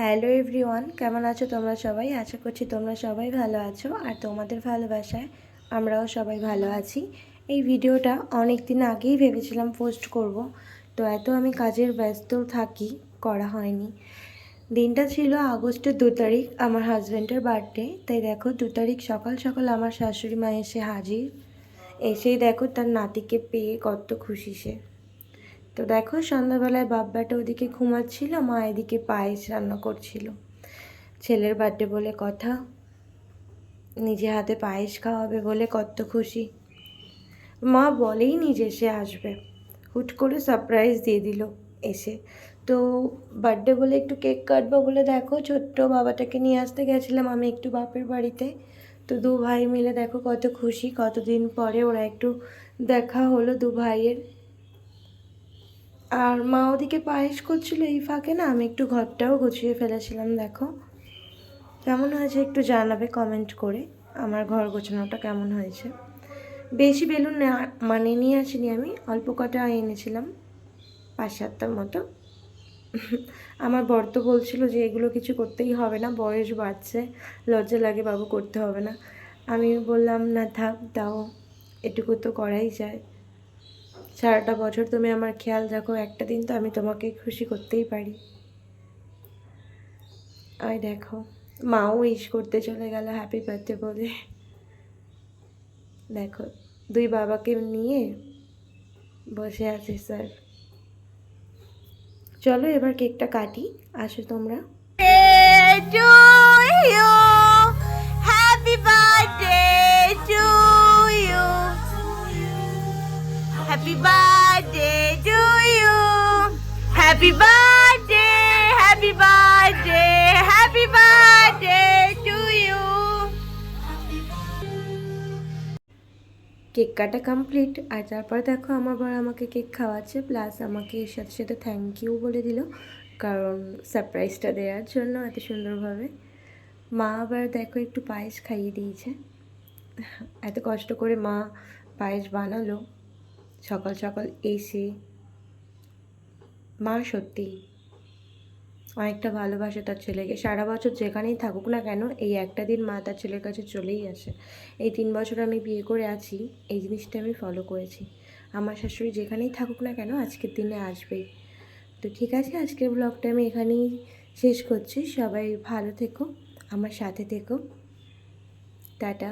Hello everyone, কেমন আছো তোমরা সবাই? আশা করছি তোমরা সবাই ভালো আছো। আর তোমাদের ভালোবাসায় আমরাও সবাই ভালো আছি। এই ভিডিওটা অনেক দিন আগেই ভেবেছিলাম পোস্ট করব, তো এত আমি কাজের ব্যস্ত থাকি, করা হয়নি। দিনটা ছিল আগস্টের দু তারিখ, আমার হাজব্যান্ডের বার্থডে। তাই দেখো, দু তারিখ সকাল সকাল আমার শাশুড়ি মা এসে হাজির। এসেই দেখো তার নাতিকে পেয়ে কত খুশি সে। তো দেখো, সন্ধ্যাবেলায় বাব্বাটা ওদিকে ঘুমাচ্ছিল, মা এদিকে পায়েস রান্না করছিল। ছেলের বার্থডে বলে কথা, নিজে হাতে পায়েস খাওয়াবে বলে কত খুশি। মা বলেই নিজে সে আসবে। হুট করে সারপ্রাইজ দিয়ে দিল এসে। তো বার্থডে বলে একটু কেক কাটবো বলে দেখো, ছোট্ট বাবাটাকে নিয়ে আসতে গেছিলাম আমি একটু বাপের বাড়িতে। তো দু ভাই মিলে দেখো কত খুশি, কতদিন পরে ওরা একটু দেখা হলো দু ভাইয়ের। আর মা ওদিকে পায়েস করছিল এই ফাঁকে না, আমি একটু ঘরটাও গুছিয়ে ফেলেছিলাম, দেখো। কেমন হয়েছে একটু জানাবে কমেন্ট করে, আমার ঘর গোছানোটা কেমন হয়েছে। বেশি বেলুন মানে নিয়ে আসিনি আমি, অল্প কটা এনেছিলাম, পাঁচ সাতটার মতো। আমার বর তো বলছিল যে এগুলো কিছু করতেই হবে না, বয়স বাড়ছে, লজ্জা লাগে বাবু করতে হবে না। আমি বললাম, না থাক, দাও, এটুকু তো করাই যায়। সারাটা বছর তুমি আমার খেয়াল রাখো, একটা দিন তো আমি তোমাকে খুশি করতেই পারি। ওই দেখো, মাও উইশ করতে চলে গেল হ্যাপি বার্থডে বলে। দেখো, দুই বাবাকে নিয়ে বসে আছে স্যার চলো এবার কেকটা কাটি, আসো তোমরা। Happy birthday to you. Happy birthday, happy birthday, happy birthday to you. Cake কাটা কমপ্লিট আর তারপর দেখো আমার বর আমাকে কেক খাওয়াচ্ছে প্লাস আমাকে এর সাথে সাথে থ্যাংক ইউ বলে দিল। কারণ সারপ্রাইজটা দেওয়ার জন্য এত সুন্দরভাবে। মা আবার দেখো একটু পায়েস খাইয়ে দিয়েছে। এত কষ্ট করে মা পায়েস বানালো। সকাল সকাল এসে, মা, সত্যি? অনেকটা ভালোবাসে তার ছেলেকে। সারা বছর যেখানেই থাকুক না কেন, এই একটা দিন মা তার ছেলের কাছে চলেই আসে। এই তিন বছর আমি বিয়ে করে আছি, এই জিনিসটা আমি ফলো করেছি। আমার শাশুড়ি যেখানেই থাকুক না কেন, আজকের দিনে আসবেই। তো ঠিক আছে, আজকের ব্লগটা আমি এখানেই শেষ করছি। সবাই ভালো থেকো, আমার সাথে থেকো। টাটা।